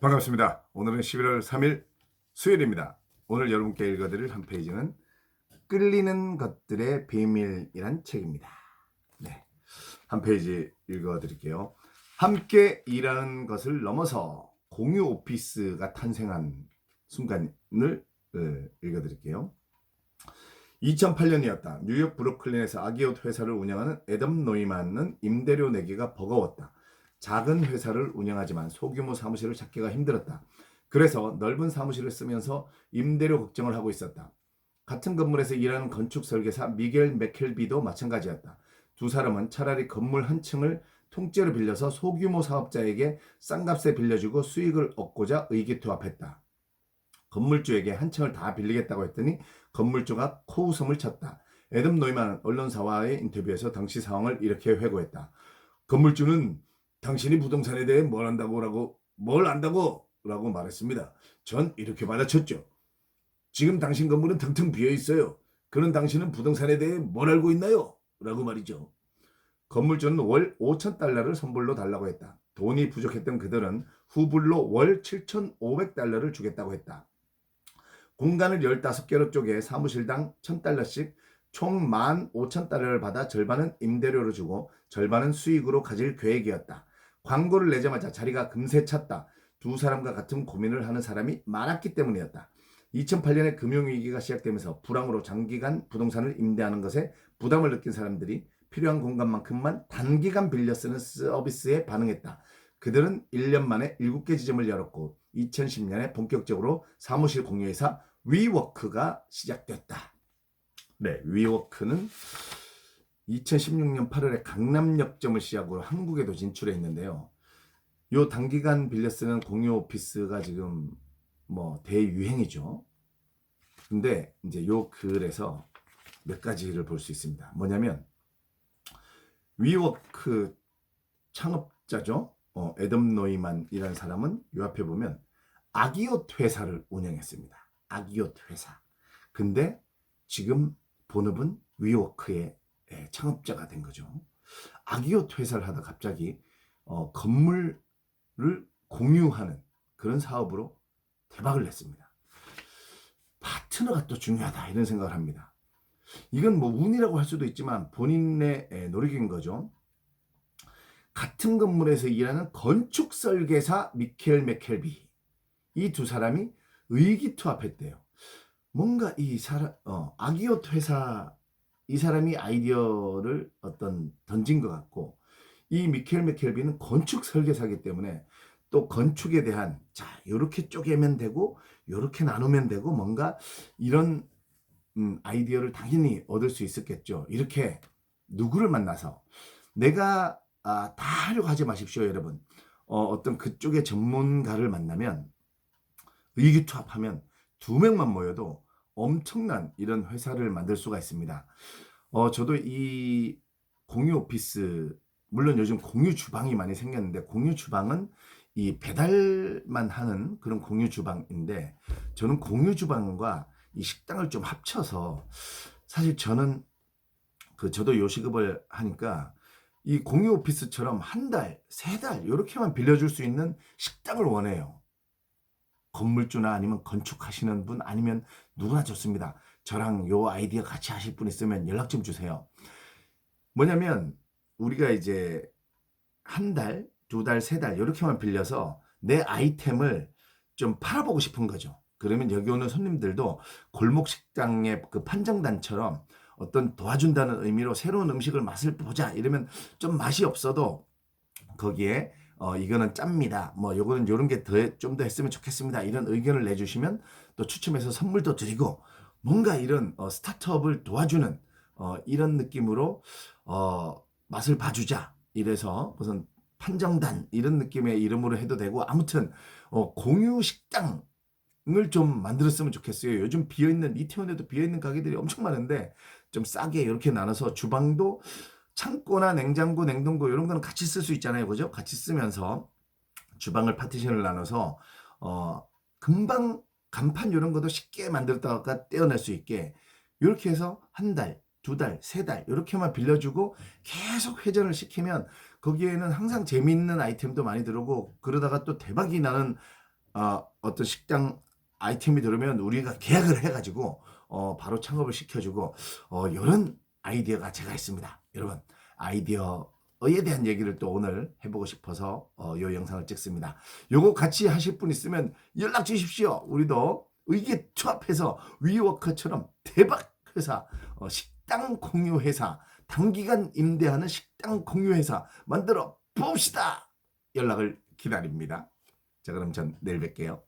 반갑습니다. 오늘은 11월 3일 수요일입니다. 오늘 여러분께 읽어드릴 한 페이지는 끌리는 것들의 비밀이란 책입니다. 네. 한 페이지 읽어드릴게요. 함께 일하는 것을 넘어서 공유 오피스가 탄생한 순간을 어, 읽어드릴게요. 2008년이었다. 뉴욕 브루클린에서 아기옷 회사를 운영하는 애덤 노이만은 임대료 내기가 버거웠다. 작은 회사를 운영하지만 소규모 사무실을 찾기가 힘들었다. 그래서 넓은 사무실을 쓰면서 임대료 걱정을 하고 있었다. 같은 건물에서 일하는 건축 설계사 미겔 맥켈비도 마찬가지였다. 두 사람은 차라리 건물 한 층을 통째로 빌려서 소규모 사업자에게 싼 값에 빌려주고 수익을 얻고자 의기투합했다. 건물주에게 한 층을 다 빌리겠다고 했더니 건물주가 코웃음을 쳤다. 애덤 노이만 언론사와의 인터뷰에서 당시 상황을 이렇게 회고했다. 건물주는 당신이 부동산에 대해 뭘 안다고 라고 뭘 안다고 라고 말했습니다. 전 이렇게 받아쳤죠. 지금 당신 건물은 텅텅 비어 있어요. 그런 당신은 부동산에 대해 뭘 알고 있나요? 라고 말이죠. 건물주는 월 5천 달러를 선불로 달라고 했다. 돈이 부족했던 그들은 후불로 월 7,500달러를 주겠다고 했다. 공간을 15개로 쪼개 사무실당 1,000달러씩 총 15,000달러를 받아 절반은 임대료로 주고 절반은 수익으로 가질 계획이었다. 광고를 내자마자 자리가 금세 찼다. 두 사람과 같은 고민을 하는 사람이 많았기 때문이었다. 2008년에 금융위기가 시작되면서 불황으로 장기간 부동산을 임대하는 것에 부담을 느낀 사람들이 필요한 공간만큼만 단기간 빌려 쓰는 서비스에 반응했다. 그들은 1년 만에 7개 지점을 열었고 2010년에 본격적으로 사무실 공유회사 위워크가 시작됐다. 네, 위워크는 2016년 8월에 강남역점을 시작으로 한국에도 진출해 있는데요. 요 단기간 빌려 쓰는 공유 오피스가 지금 뭐 대유행이죠. 근데 이제 요 글에서 몇 가지를 볼 수 있습니다. 뭐냐면 위워크 창업자죠. 어, 애덤 노이만이라는 사람은 요 앞에 보면 아기옷 회사를 운영했습니다. 아기옷 회사. 근데 지금 본업은 위워크의 예, 창업자가 된 거죠. 아기옷 회사를 하다 갑자기 어, 건물을 공유하는 그런 사업으로 대박을 냈습니다. 파트너가 또 중요하다 이런 생각을 합니다. 이건 뭐 운이라고 할 수도 있지만 본인의 예, 노력인 거죠. 같은 건물에서 일하는 건축 설계사 미켈 맥켈비 이 두 사람이 의기투합했대요. 뭔가 이 사람 어, 아기옷 회사 이 사람이 아이디어를 어떤 던진 것 같고 이 미켈 맥켈비는 건축 설계사기 때문에 또 건축에 대한 자 이렇게 쪼개면 되고 이렇게 나누면 되고 뭔가 이런 음, 아이디어를 당연히 얻을 수 있었겠죠. 이렇게 누구를 만나서 내가 아, 다 하려고 하지 마십시오, 여러분. 어, 어떤 그쪽의 전문가를 만나면 의기투합하면 두 명만 모여도 엄청난 이런 회사를 만들 수가 있습니다. 어, 저도 이 공유 오피스, 물론 요즘 공유 주방이 많이 생겼는데, 공유 주방은 이 배달만 하는 그런 공유 주방인데, 저는 공유 주방과 이 식당을 좀 합쳐서, 사실 저는 그 저도 요식업을 하니까 이 공유 오피스처럼 한 달, 세 달, 이렇게만 빌려줄 수 있는 식당을 원해요. 건물주나 아니면 건축하시는 분 아니면 누구나 좋습니다. 저랑 요 아이디어 같이 하실 분 있으면 연락 좀 주세요. 뭐냐면 우리가 이제 한 달, 두 달, 세 달 이렇게만 빌려서 내 아이템을 좀 팔아보고 싶은 거죠. 그러면 여기 오는 손님들도 골목 식당의 그 판정단처럼 어떤 도와준다는 의미로 새로운 음식을 맛을 보자 이러면 좀 맛이 없어도 거기에 어 이거는 짭니다. 뭐 요거는 요런 게 더 좀 더 했으면 좋겠습니다. 이런 의견을 내주시면 또 추첨해서 선물도 드리고 뭔가 이런 어 스타트업을 도와주는 어 이런 느낌으로 어 맛을 봐주자. 이래서 무슨 판정단 이런 느낌의 이름으로 해도 되고 아무튼 어 공유 식당 을좀 만들었으면 좋겠어요. 요즘 비어있는 이태원에도 비어있는 가게들이 엄청 많은데 좀 싸게 이렇게 나눠서 주방도 창고나 냉장고, 냉동고 이런 거는 같이 쓸 수 있잖아요. 그죠? 같이 쓰면서 주방을 파티션을 나눠서 어 금방 간판 이런 것도 쉽게 만들었다가 떼어낼 수 있게 이렇게 해서 한 달, 두 달, 세 달 이렇게만 빌려주고 계속 회전을 시키면 거기에는 항상 재미있는 아이템도 많이 들어오고 그러다가 또 대박이 나는 어, 어떤 식당 아이템이 들으면 우리가 계약을 해가지고 어, 바로 창업을 시켜주고 어, 이런 아이디어가 제가 있습니다. 여러분 아이디어에 대한 얘기를 또 오늘 해보고 싶어서 어, 이 영상을 찍습니다. 요거 같이 하실 분 있으면 연락 주십시오. 우리도 의기투합해서 위워커처럼 대박 회사 어, 식당 공유 회사 단기간 임대하는 식당 공유 회사 만들어 봅시다. 연락을 기다립니다. 자 그럼 전 내일 뵐게요.